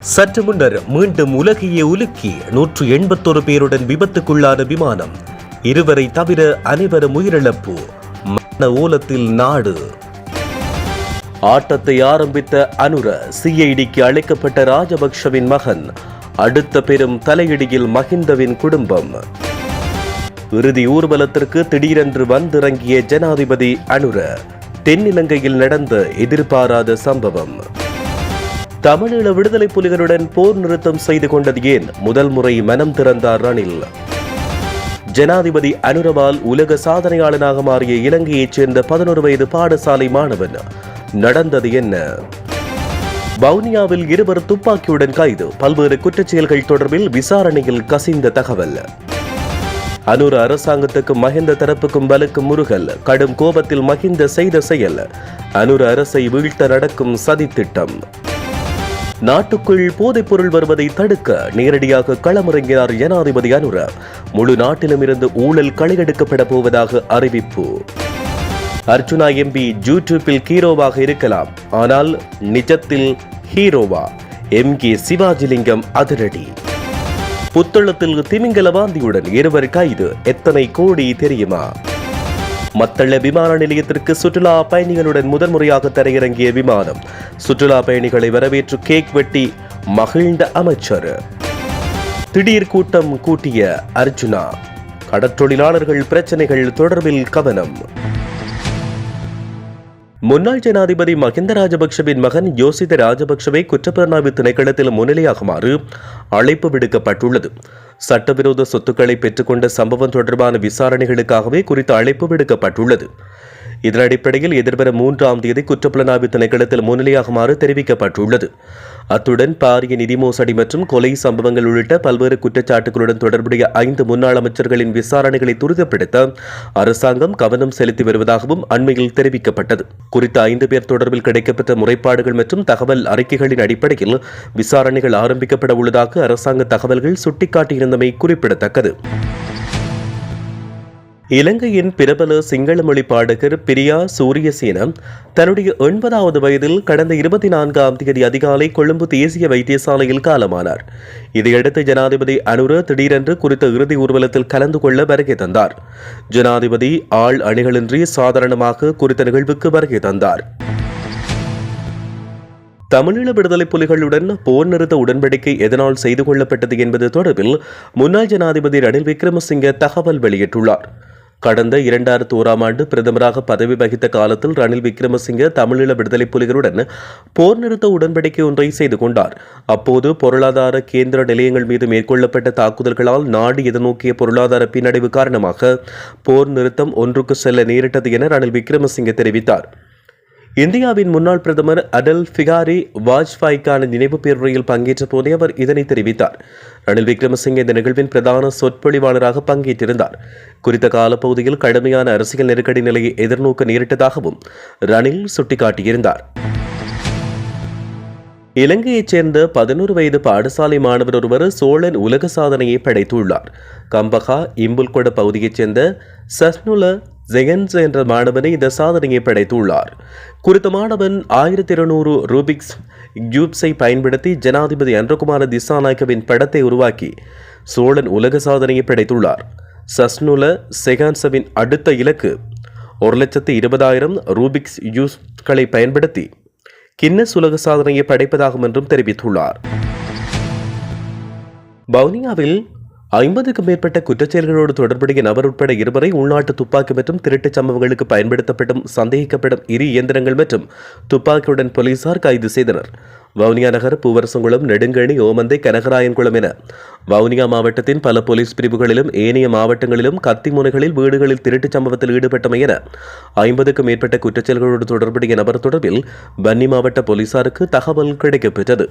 சற்று முன்னர் மீண்டும் உலகையே உலுக்கி நூற்று எண்பத்தொரு பேருடன் விபத்துக்குள்ளான விமானம். இருவரை தவிர அனைவரும் உயிரிழப்பு. மன ஓலத்தில் நாடு. ஆட்டத்தை ஆரம்பித்த அனுர சிஐடிக்கு அழைக்கப்பட்ட ராஜபக்ஷவின் மகன் அடுத்த பெரும் தலையிடியில் மஹிந்தவின் குடும்பம். இறுதி ஊர்வலத்திற்கு திடீரென்று வந்திறங்கிய ஜனாதிபதி அனுர தென்னிலங்கையில் நடந்த எதிர்பாராத சம்பவம். தமிழீழ விடுதலை புலிகளுடன் போர் நிறுத்தம் செய்து கொண்டது ஏன்? முதல் முறை மனம் திறந்தார் ரணில். ஜனாதிபதி அனுரவால் உலக சாதனையாளனாக மாறிய இலங்கையைச் சேர்ந்த பதினோரு வயது பாடசாலை மாணவன். நடந்தது என்ன? வவுனியாவில் இருவர் துப்பாக்கியுடன் கைது. பல்வேறு குற்றச்செயல்கள் தொடர்பில் விசாரணையில் கசிந்த தகவல். அனுர அரசாங்கத்துக்கும் மஹிந்த தரப்புக்கும் வலுக்கும் முருகல் கடும் கோபத்தில் மஹிந்த செய்த செயல். அனுர அரசை வீழ்த்த நடக்கும் சதித்திட்டம். நாட்டுக்குள் போதைப் பொருள் வருவதை தடுக்க நேரடியாக களமிறங்கினார் ஜனாதிபதி அனுர முழு நாட்டிலும் இருந்து ஊழல் களையெடுக்கப்பட போவதாக அறிவிப்பு. அர்ச்சுனா எம்பி யூடியூப்பில் ஹீரோவாக இருக்கலாம். ஆனால் நிஜத்தில் ஹீரோவா? எம் கே சிவாஜிலிங்கம் அதிரடி. புத்தளத்தில் திமிங்கல வாந்தியுடன் இருவர் கைது. எத்தனை கோடி தெரியுமா? மத்தள விமான நிலையத்திற்கு சுற்றுலா பயணிகளுடன் முதன்முறையாக தரையிறங்கிய விமானம். சுற்றுலா பயணிகளை வரவேற்று கேக் வெட்டி மகிழ்ந்த அமைச்சர். திடீர் கூட்டம் கூட்டிய அர்ஜுனா. கடற்றொழிலாளர்கள் பிரச்சனைகள் தொடர்பில் கவனம். முன்னாள் ஜனாதிபதி மஹிந்த ராஜபக்ஷவின் மகன் யோசித ராஜபக்ஷவை குற்றப்புலனாய்வு திணைக்களத்தில் முன்னிலையாகுமாறு அழைப்பு விடுக்கப்பட்டுள்ளது. சட்டவிரோத சொத்துக்களை பெற்றுக்கொண்ட சம்பவம் தொடர்பான விசாரணைகளுக்காகவே குறித்த அழைப்பு விடுக்கப்பட்டுள்ளது. இதன் அடிப்படையில் எதிர்வரும் மூன்றாம் தேதி குற்றப்புலனாய்வு திணைக்களத்தில் முன்னிலையாகுமாறு தெரிவிக்கப்பட்டுள்ளது. அத்துடன் பாரிய நிதி மோசடி மற்றும் கொலை சம்பவங்கள் உள்ளிட்ட பல்வேறு குற்றச்சாட்டுகளுடன் தொடர்புடைய ஐந்து முன்னாள் அமைச்சர்களின் விசாரணைகளை துரிதப்படுத்த அரசாங்கம் கவனம் செலுத்தி வருவதாகவும் அண்மையில் தெரிவிக்கப்பட்டது. குறித்த ஐந்து பேர் தொடர்பில் கிடைக்கப்பட்ட முறைப்பாடுகள் மற்றும் தகவல் அறிக்கைகளின் அடிப்படையில் விசாரணைகள் ஆரம்பிக்கப்பட உள்ளதாக அரசாங்க தகவல்கள் சுட்டிக்காட்டியிருந்தமை குறிப்பிடத்தக்கது. இலங்கையின் பிரபல சிங்கள மொழி பாடகர் பிரியா சூரியசேனம் தன்னுடைய எண்பதாவது வயதில் கடந்த இருபத்தி நான்காம் தேதி அதிகாலை கொழும்பு தேசிய வைத்தியசாலையில் காலமானார். இதையடுத்து ஜனாதிபதி அனுர திடீரென்று குறித்த இறுதி ஊர்வலத்தில் கலந்து கொள்ள வருகை தந்தார். ஜனாதிபதி ஆள் அணிகளின்றி சாதாரணமாக குறித்த நிகழ்வுக்கு வருகை தந்தார். தமிழீழ விடுதலை புலிகளுடன் போர் நிறுத்த உடன்படிக்கை எதனால் செய்து கொள்ளப்பட்டது என்பது தொடர்பில் முன்னாள் ஜனாதிபதி ரணில் விக்ரமசிங்க தகவல் வெளியிட்டுள்ளார். கடந்த இரண்டாயிரத்து ஓராம் ஆண்டு பிரதமராக பதவி வகித்த காலத்தில் ரணில் விக்ரமசிங்க தமிழீழ விடுதலை புலிகளுடன் போர் நிறுத்த உடன்படிக்கை ஒன்றை செய்து கொண்டார். அப்போது பொருளாதார கேந்திர நிலையங்கள் மீது மேற்கொள்ளப்பட்ட தாக்குதல்களால் நாடு எதிர்நோக்கிய பொருளாதார பின்னடைவு காரணமாக போர் நிறுத்தம் ஒன்றுக்கு செல்ல நேரிட்டது என ரணில் விக்ரமசிங்க தெரிவித்தார். இந்தியாவின் முன்னாள் பிரதமர் அடல் ஃபிகாரி வாஜ்பாய்க்கான நினைவு பேருரையில் பங்கேற்ற போதே அவர் இதனை தெரிவித்தார். ரணில் விக்ரமசிங்கே இந்த நிகழ்வின் பிரதான சொற்பொழிவாளராக பங்கேற்றிருந்தார். குறித்த காலப்பகுதியில் கடுமையான அரசியல் நெருக்கடி நிலையை எதிர்நோக்க நேரிட்டதாகவும் ரணில் சுட்டிக்காட்டியிருந்தார். இலங்கையைச் சேர்ந்த பதினோரு வயது பாடசாலை மாணவர் ஒருவர் சோழன் உலக சாதனையை படைத்துள்ளார். கம்பகா இம்புல்கொட பகுதியைச் சேர்ந்த சஸ்னுல ஜெகன்ஸ் என்ற மாணவனை இந்த சாதனையை படைத்துள்ளார். குறித்த மாணவன் ஆயிரத்தி இருநூறு ரூபிக்ஸ் கியூப்ஸை பயன்படுத்தி ஜனாதிபதி அன்றகுமார திசாநாயக்கவின் படத்தை உருவாக்கி சோழன் உலக சாதனையை படைத்துள்ளார். சஸ்னுல செகான்சவின் அடுத்த இலக்கு ஒரு லட்சத்து இருபதாயிரம் ரூபிக்ஸ் யூஸ்களை பயன்படுத்தி கின்னஸ் உலக சாதனையை படைப்பதாகும் என்றும் தெரிவித்துள்ளார். பவுனியாவில் ஐம்பதுக்கும் மேற்பட்ட குற்றச்செயல்களோடு தொடர்புடைய நபர் உட்பட இருவரை உள்நாட்டு துப்பாக்கி மற்றும் திருட்டுச் சம்பவங்களுக்கு பயன்படுத்தப்படும் சந்தேகிக்கப்படும் இரு இயந்திரங்கள் மற்றும் துப்பாக்கியுடன் போலீசார் கைது செய்தனர். வவுனியா நகர் பூவரசங்குளம் நெடுங்கணி ஓமந்தை கனகராயன்குளம் என வவுனியா மாவட்டத்தின் பல போலீஸ் பிரிவுகளிலும் ஏனைய மாவட்டங்களிலும் கத்தி முனைகளில் வீடுகளில் திருட்டுச் சம்பவத்தில் ஈடுபட்டமை என ஐம்பதுக்கும் மேற்பட்ட குற்றச்செயல்களோடு தொடர்புடைய நபர் தொடர்பில் பன்னி மாவட்ட போலீசாருக்கு தகவல் கிடைக்கப்பெற்றது.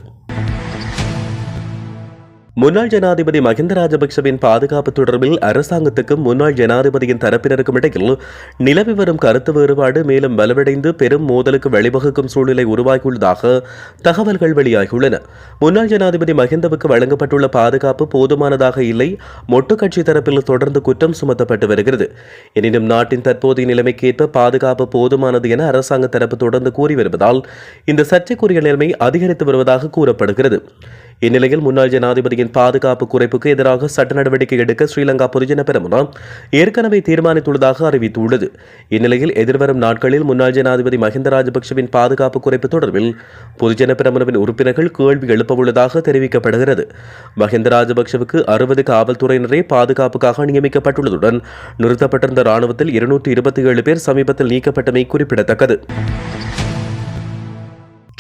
முன்னாள் ஜனாதிபதி மஹிந்த ராஜபக்சவின் பாதுகாப்பு தொடர்பில் அரசாங்கத்துக்கும் முன்னாள் ஜனாதிபதியின் தரப்பினருக்கும் இடையில் நிலவி வரும் கருத்து வேறுபாடு மேலும் வலுவடைந்து பெரும் மோதலுக்கு வழிவகுக்கும் சூழ்நிலை உருவாகியுள்ளதாக தகவல்கள் வெளியாகியுள்ளன. முன்னாள் ஜனாதிபதி மஹிந்தவுக்கு வழங்கப்பட்டுள்ள பாதுகாப்பு போதுமானதாக இல்லை. மொட்டு கட்சி தரப்பில் தொடர்ந்து குற்றம் சுமத்தப்பட்டு வருகிறது. எனினும் நாட்டின் தற்போதைய நிலைமைக்கேற்ப பாதுகாப்பு போதுமானது என அரசாங்க தரப்பு தொடர்ந்து கூறி வருவதால் இந்த சர்ச்சைக்குரிய நிலைமை அதிகரித்து வருவதாக கூறப்படுகிறது. இந்நிலையில் முன்னாள் ஜனாதிபதியின் பாதுகாப்பு குறைப்புக்கு எதிராக சட்ட நடவடிக்கை எடுக்க ஸ்ரீலங்கா பொதுஜன பெரமுனா ஏற்கனவே தீர்மானித்துள்ளதாக அறிவித்துள்ளது. இந்நிலையில் எதிர்வரும் நாட்களில் முன்னாள் ஜனாதிபதி மஹிந்த ராஜபக்சவின் பாதுகாப்பு குறைப்பு தொடர்பில் பொதுஜன பெருமனவின் உறுப்பினர்கள் கேள்வி எழுப்பவுள்ளதாக தெரிவிக்கப்படுகிறது. மஹிந்த ராஜபக்சவுக்கு அறுபது காவல்துறையினரே பாதுகாப்புக்காக நியமிக்கப்பட்டுள்ளதுடன் நிறுத்தப்பட்டிருந்த ராணுவத்தில் இருநூற்றி இருபத்தி ஏழு பேர் சமீபத்தில் நீக்கப்பட்டமை குறிப்பிடத்தக்கது.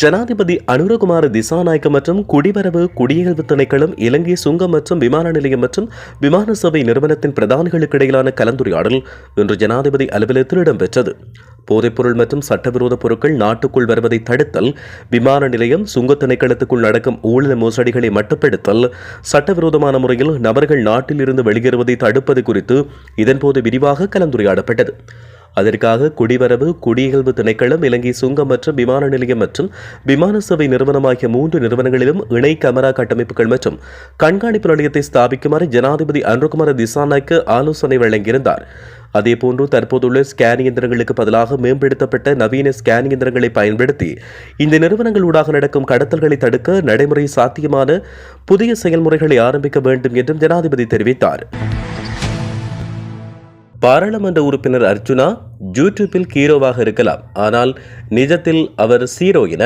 ஜனாதிபதி அனுரகுமார திசாநாயக்க மற்றும் குடிவரவு குடியகல்வு திணைக்களம் இலங்கை சுங்கம் மற்றும் விமான நிலையம் மற்றும் விமான சேவை நிறுவனத்தின் பிரதானிகளுக்கு இடையிலான கலந்துரையாடல் இன்று ஜனாதிபதி அலுவலகத்தில் இடம்பெற்றது. போதைப்பொருள் மற்றும் சட்டவிரோத பொருட்கள் நாட்டுக்குள் வருவதை தடுத்தல் விமான நிலையம் சுங்க திணைக்களத்துக்குள் நடக்கும் ஊழல் மோசடிகளை மட்டுப்படுத்தல் சட்டவிரோதமான முறையில் நபர்கள் நாட்டில் இருந்து வெளியேறுவதை தடுப்பது குறித்து இதன்போது விரிவாக கலந்துரையாடப்பட்டது. அதற்காக குடிவரவு குடியகல்வு திணைக்களம் இலங்கை சுங்கம் மற்றும் விமான நிலையம் மற்றும் விமான சேவை நிறுவனம் ஆகிய மூன்று நிறுவனங்களிலும் இணை கேமரா கட்டமைப்புகள் மற்றும் கண்காணிப்பு நிலையத்தை ஸ்தாபிக்குமாறு ஜனாதிபதி அன்ருகுமார திசாநாய்க்கு ஆலோசனை வழங்கியிருந்தார். அதேபோன்று தற்போதுள்ள ஸ்கேன் இயந்திரங்களுக்கு பதிலாக மேம்படுத்தப்பட்ட நவீன ஸ்கேன் இயந்திரங்களை பயன்படுத்தி இந்த நிறுவனங்கள் ஊடாக நடக்கும் கடத்தல்களை தடுக்க நடைமுறை சாத்தியமான புதிய செயல்முறைகளை ஆரம்பிக்க வேண்டும் என்றும் ஜனாதிபதி தெரிவித்தார். பாராளுமன்ற உறுப்பினர் அர்ஜுனா யூடியூப்பில் ஹீரோவாக இருக்கலாம். ஆனால் நிஜத்தில் அவர் சீரோ என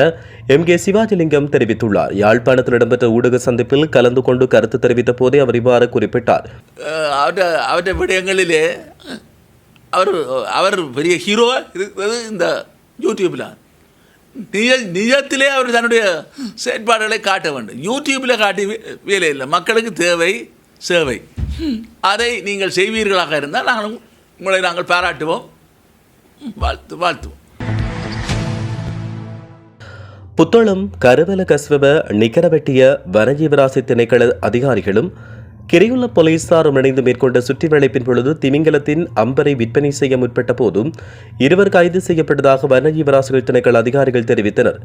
எம் கே சிவாஜிலிங்கம் தெரிவித்துள்ளார். யாழ்ப்பாணத்தில் இடம்பெற்ற ஊடக சந்திப்பில் கலந்து கொண்டு கருத்து தெரிவித்த போதே அவர் இவ்வாறு குறிப்பிட்டார். அவருடைய விடயங்களிலே அவர் அவர் பெரிய ஹீரோவாக இருக்கிறது இந்த யூடியூப்பில் நிஜ நிஜத்திலே அவர் தன்னுடைய செயற்பாடுகளை காட்ட வேண்டும். யூடியூப்பில் காட்டி வேலை இல்லை. மக்களுக்கு தேவை சேவை. அதை நீங்கள் செய்வீர்களாக இருந்தால் நாங்கள் உங்களை நாங்கள் பாராட்டுவோம். வாழ்த்து வாழ்த்துவோம் புத்தளம் கருவல கஸ்வப நிகரவெட்டிய வனஜீவராசி திணைக்கள அதிகாரிகளும் கிரையுள்ள போலீசாரும் இணைந்து மேற்கொண்ட சுற்றிவளைப்பின் பொழுது திமிங்கலத்தின் அம்பரை விற்பனை செய்ய முற்பட்ட போதும் இருவர் கைது செய்யப்பட்டதாக வனஜீவராசிகள் திணைக்கள் அதிகாரிகள் தெரிவித்தனர்.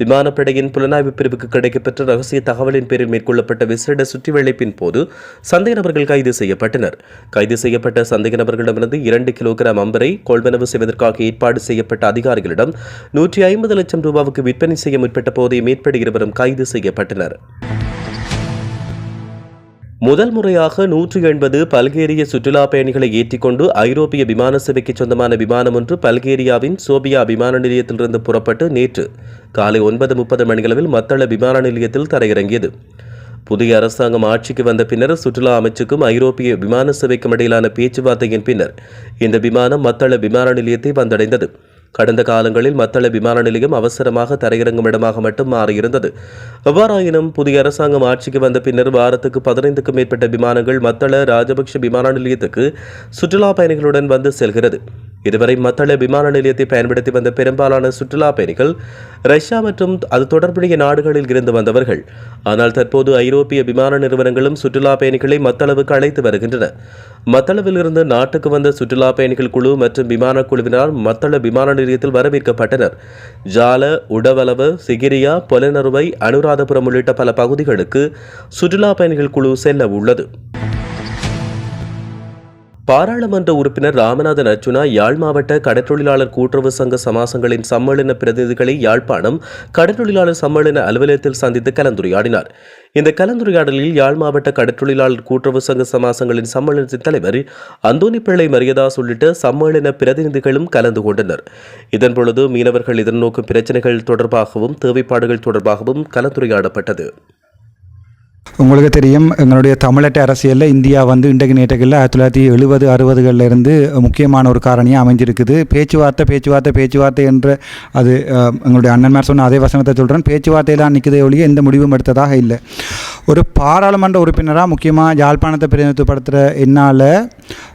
விமானப்படையின் புலனாய்வு பிரிவுக்கு கிடைக்கப்பெற்ற ரகசிய தகவலின் பேரில் மேற்கொள்ளப்பட்ட விசேட சுற்றிவளைப்பின் போது சந்தேக நபர்கள் கைது செய்யப்பட்டனர். கைது செய்யப்பட்ட சந்தேக நபர்களிடமிருந்து இரண்டு கிலோகிராம் அம்பரை கொள்வனவு செய்வதற்காக ஏற்பாடு செய்யப்பட்ட அதிகாரிகளிடம் நூற்றி ஐம்பது லட்சம் ரூபாவுக்கு விற்பனை செய்ய முற்பட்ட போதே மேற்படி இருவரும் கைது செய்யப்பட்டனர். முதல் முறையாக நூற்றி எண்பது பல்கேரிய சுற்றுலா பயணிகளை ஏற்றிக்கொண்டு ஐரோப்பிய விமான சேவைக்கு சொந்தமான விமானம் ஒன்று பல்கேரியாவின் சோபியா விமான நிலையத்திலிருந்து புறப்பட்டு நேற்று காலை ஒன்பது முப்பது மணியளவில் மத்தள விமான நிலையத்தில் தரையிறங்கியது. புதிய அரசாங்கம் ஆட்சிக்கு வந்த பின்னர் சுற்றுலா அமைச்சுக்கும் ஐரோப்பிய விமான சேவைக்கும் இடையிலான பேச்சுவார்த்தையின் பின்னர் இந்த விமானம் மத்தள விமான நிலையத்தை வந்தடைந்தது. கடந்த காலங்களில் மத்தள விமான நிலையம் அவசரமாக தரையிறங்கும் இடமாக மட்டும் மாறியிருந்தது. எவ்வாறாயினும் புதிய அரசாங்கம் ஆட்சிக்கு வந்த பின்னர் வாரத்துக்கு பதினைந்துக்கும் மேற்பட்ட விமானங்கள் மத்தள ராஜபக்ஷ விமான நிலையத்துக்கு சுற்றுலா பயணிகளுடன் வந்து செல்கிறது. இதுவரை மத்தள விமான நிலையத்தை பயன்படுத்தி வந்த பெரும்பாலான சுற்றுலா பயணிகள் ரஷ்யா மற்றும் அது தொடர்புடைய நாடுகளில் இருந்து வந்தவர்கள். ஆனால் தற்போது ஐரோப்பிய விமான நிறுவனங்களும் சுற்றுலா பயணிகளை மத்தளவுக்கு அழைத்து வருகின்றன. மத்தளவில் இருந்து நாட்டுக்கு வந்த சுற்றுலா பயணிகள் குழு மற்றும் விமான குழுவினால் மத்தள விமான நிலையத்தில் வரவேற்கப்பட்டனர். ஜால உடவளவு சிகிரியா பொலனறுவை அனுராதபுரம் உள்ளிட்ட பல பகுதிகளுக்கு சுற்றுலா பயணிகள் குழு செல்ல உள்ளது பாராளுமன்ற உறுப்பினர் ராமநாதன் அர்ஜுனா யாழ் மாவட்ட கடற்றொழிலாளர் கூட்டுறவு சங்க சமாசங்களின் சம்மேளன பிரதிநிதிகளை யாழ்ப்பாணம் கடற்றொழிலாளர் சம்மேளன அலுவலகத்தில் சந்தித்து கலந்துரையாடினார். இந்த கலந்துரையாடலில் யாழ் மாவட்ட கடற்றொழிலாளர் கூட்டுறவு சங்க சமாசங்களின் சம்மேளனத்தின் தலைவர் அந்தோனி பிள்ளை மரியதாஸ் உள்ளிட்ட சம்மேளன பிரதிநிதிகளும் கலந்து கொண்டனர். இதன்பொழுது மீனவர்கள் எதிர்நோக்கும் பிரச்சனைகள் தொடர்பாகவும் தேவைப்பாடுகள் தொடர்பாகவும் கலந்துரையாடப்பட்டது. உங்களுக்கு தெரியும் எங்களுடைய தமிழட்ட அரசியலில் இந்தியா வந்து இன்றைக்கு நேற்றுகளில் ஆயிரத்தி தொள்ளாயிரத்தி எழுபது அறுபதுகளில் இருந்து முக்கியமான ஒரு காரணியாக அமைஞ்சிருக்குது. பேச்சுவார்த்தை பேச்சுவார்த்தை பேச்சுவார்த்தை என்ற அது எங்களுடைய அண்ணன்மார் சொன்ன அதே வசனத்தை சொல்கிறேன் பேச்சுவார்த்தையெல்லாம் நிற்குதே ஒழிய எந்த முடிவும் எடுத்ததாக இல்லை. ஒரு பாராளுமன்ற உறுப்பினராக முக்கியமாக யாழ்ப்பாணத்தை பிரதிநிதித்துவப்படுத்துகிற என்னால்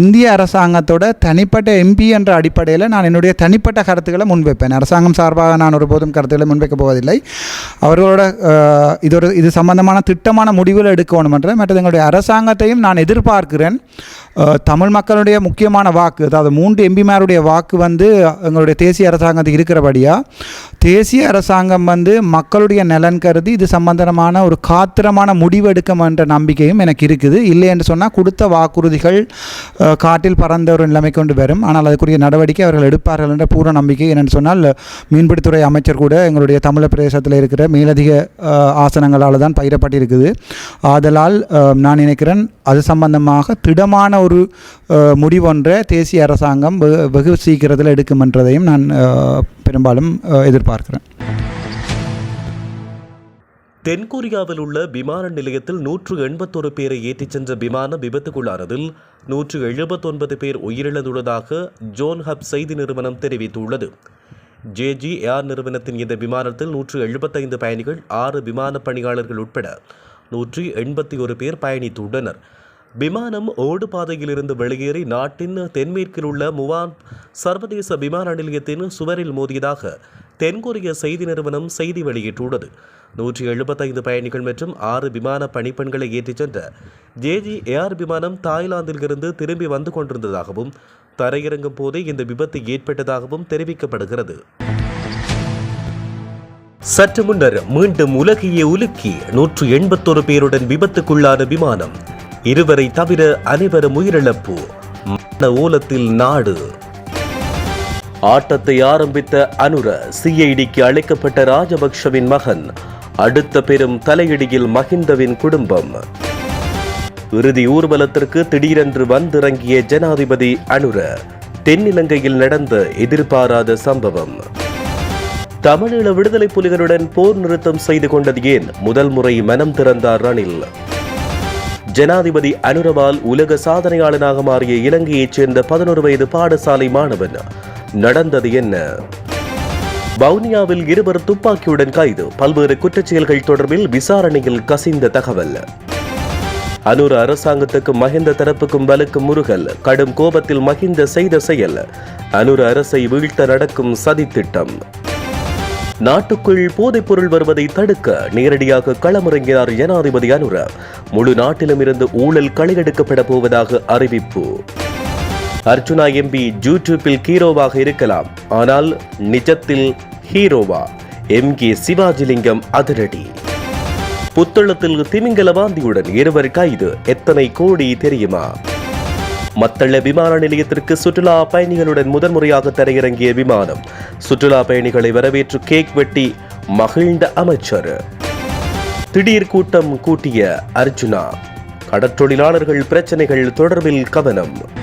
இந்திய அரசாங்கத்தோட தனிப்பட்ட எம்பி என்ற அடிப்படையில் நான் என்னுடைய தனிப்பட்ட கருத்துக்களை முன்வைப்பேன். அரசாங்கம் சார்பாக நான் ஒருபோதும் கருத்துக்களை முன்வைக்கப் போவதில்லை. அவர்களோட இது ஒரு இது சம்பந்தமான திட்டமான முடிவுகள் எடுக்கணும் என்ற மற்றது எங்களுடைய அரசாங்கத்தையும் நான் எதிர்பார்க்கிறேன். தமிழ் மக்களுடைய முக்கியமான வாக்கு அதாவது மூன்று எம்பிமாருடைய வாக்கு வந்து எங்களுடைய தேசிய அரசாங்கத்துக்கு இருக்கிறபடியாக தேசிய அரசாங்கம் வந்து மக்களுடைய நலன் கருதி இது சம்பந்தமான ஒரு காத்திரமான முடிவு எடுக்கும் என்ற நம்பிக்கையும் எனக்கு இருக்குது. இல்லை என்று சொன்னால் கொடுத்த வாக்குறுதிகள் காட்டில் பறந்த ஒரு நிலைமை கொண்டு வரும். ஆனால் அதுக்குரிய நடவடிக்கை அவர்கள் எடுப்பார்கள் என்ற பூர்ண நம்பிக்கை என்னென்னு சொன்னால் மீன்பிடித்துறை அமைச்சர் கூட எங்களுடைய தமிழ் பிரதேசத்தில் இருக்கிற மேலதிக ஆசனங்களால் தான் பயிரப்பட்டிருக்குது. ஆதலால் நான் நினைக்கிறேன் அது சம்பந்தமாக திடமான ஒரு முடிவொன்றை தேசிய அரசாங்கம் வெகு- வெகு சீக்கிரத்தில் எடுக்கும் என்றதையும் நான் பெரும்பாலும் எதிர்பார்க்கிறேன். தென்கொரியாவில் உள்ள விமான நிலையத்தில் நூற்று எண்பத்தொரு பேரை ஏற்றிச் சென்ற விமானம் விபத்துக்குள்ளானதில் நூற்று எழுபத்தொன்பது பேர் உயிரிழந்துள்ளதாக ஜோன் ஹப் செய்தி நிறுவனம் தெரிவித்துள்ளது. ஜேஜி ஏர் நிறுவனத்தின் இந்த விமானத்தில் நூற்று எழுபத்தைந்து பயணிகள் ஆறு விமான பணியாளர்கள் உட்பட நூற்றி எண்பத்தி ஒரு பேர் பயணித்துள்ளனர். விமானம் ஓடு பாதையிலிருந்து வெளியேறி நாட்டின் தென்மேற்கில் உள்ள முவான் சர்வதேச விமான நிலையத்தின் சுவரில் மோதியதாக தென்கொரிய செய்தி நிறுவனம் செய்தி வெளியிட்டுள்ளது. நூற்றி எழுபத்தைந்து பயணிகள் மற்றும் ஆறு விமான பணிப்பெண்களை ஏற்றிச் சென்ற ஜேஜி ஏர் விமானம் தாய்லாந்தில் இருந்து திரும்பி வந்து கொண்டிருந்ததாகவும் தரையிறங்கும் போதே இந்த விபத்து ஏற்பட்டதாகவும் தெரிவிக்கப்படுகிறது. சற்று முன்னர் மீண்டும் உலகையே உலுக்கி நூற்று எண்பத்தொரு பேருடன் விபத்துக்குள்ளான விமானம் இருவரை தவிர அனைவரும் உயிரிழப்பு. ஓலத்தில் நாடு ஆட்டத்தை ஆரம்பித்த அனுர சிஐடிக்கு அழைக்கப்பட்ட ராஜபக்ஷவின் மகன். அடுத்த பெரும் தலையிடியில் மஹிந்தவின் குடும்பம். இறுதி ஊர்வலத்திற்கு திடீரென்று வந்திறங்கிய ஜனாதிபதி அனுர தென்னிலங்கையில் நடந்த எதிர்பாராத சம்பவம். தமிழீழ விடுதலை புலிகளுடன் போர் நிறுத்தம் செய்து கொண்டது ஏன்? முதல் முறை மனம் திறந்தார் ரணில். ஜனாதிபதி அனுரவால் உலக சாதனையாளனாக மாறிய இலங்கையைச் சேர்ந்த பதினோரு வயது பாடசாலை மாணவன் நடந்தது என்ன? வவுனியாவில் இருவர் துப்பாக்கியுடன் கைது. பல்வேறு குற்றச்செயல்கள் தொடர்பில் விசாரணையில் கசிந்த தகவல். அனூர் அரசாங்கத்துக்கும் மஹிந்த தரப்புக்கும் வலுக்கும் முருகல் கடும் கோபத்தில் மஹிந்த செய்த செயல். அனூர் அரசை வீழ்த்த நடக்கும் சதித்திட்டம். நாட்டுக்குள் போதைப்பொருள் வருவதை தடுக்க நேரடியாக களமிறங்கினார் ஜனாதிபதி அனுர. முழு நாட்டிலும் இருந்து ஊழல் களையெடுக்கப்பட போவதாக அறிவிப்பு. அர்ஜுனா எம்பி யூடியூப்பில் ஹீரோவாக இருக்கலாம். ஆனால் நிஜத்தில் ஹீரோவா? எம் கே சிவாஜிலிங்கம் அதிரடி. புத்தளத்தில் திமிங்கல வாந்தியுடன் இருவர் கைது. எத்தனை கோடி தெரியுமா? மத்தள விமான நிலையத்திற்கு சுற்றுலா பயணிகளுடன் முதன்முறையாக தரையிறங்கிய விமானம் சுற்றுலா பயணிகளை வரவேற்று கேக் வெட்டி மகிழ்ந்த அமைச்சர். திடீர் கூட்டம் கூட்டிய அர்ஜுனா கடற்றொழிலாளர்கள் பிரச்சனைகள் தொடர்பில் கவனம்.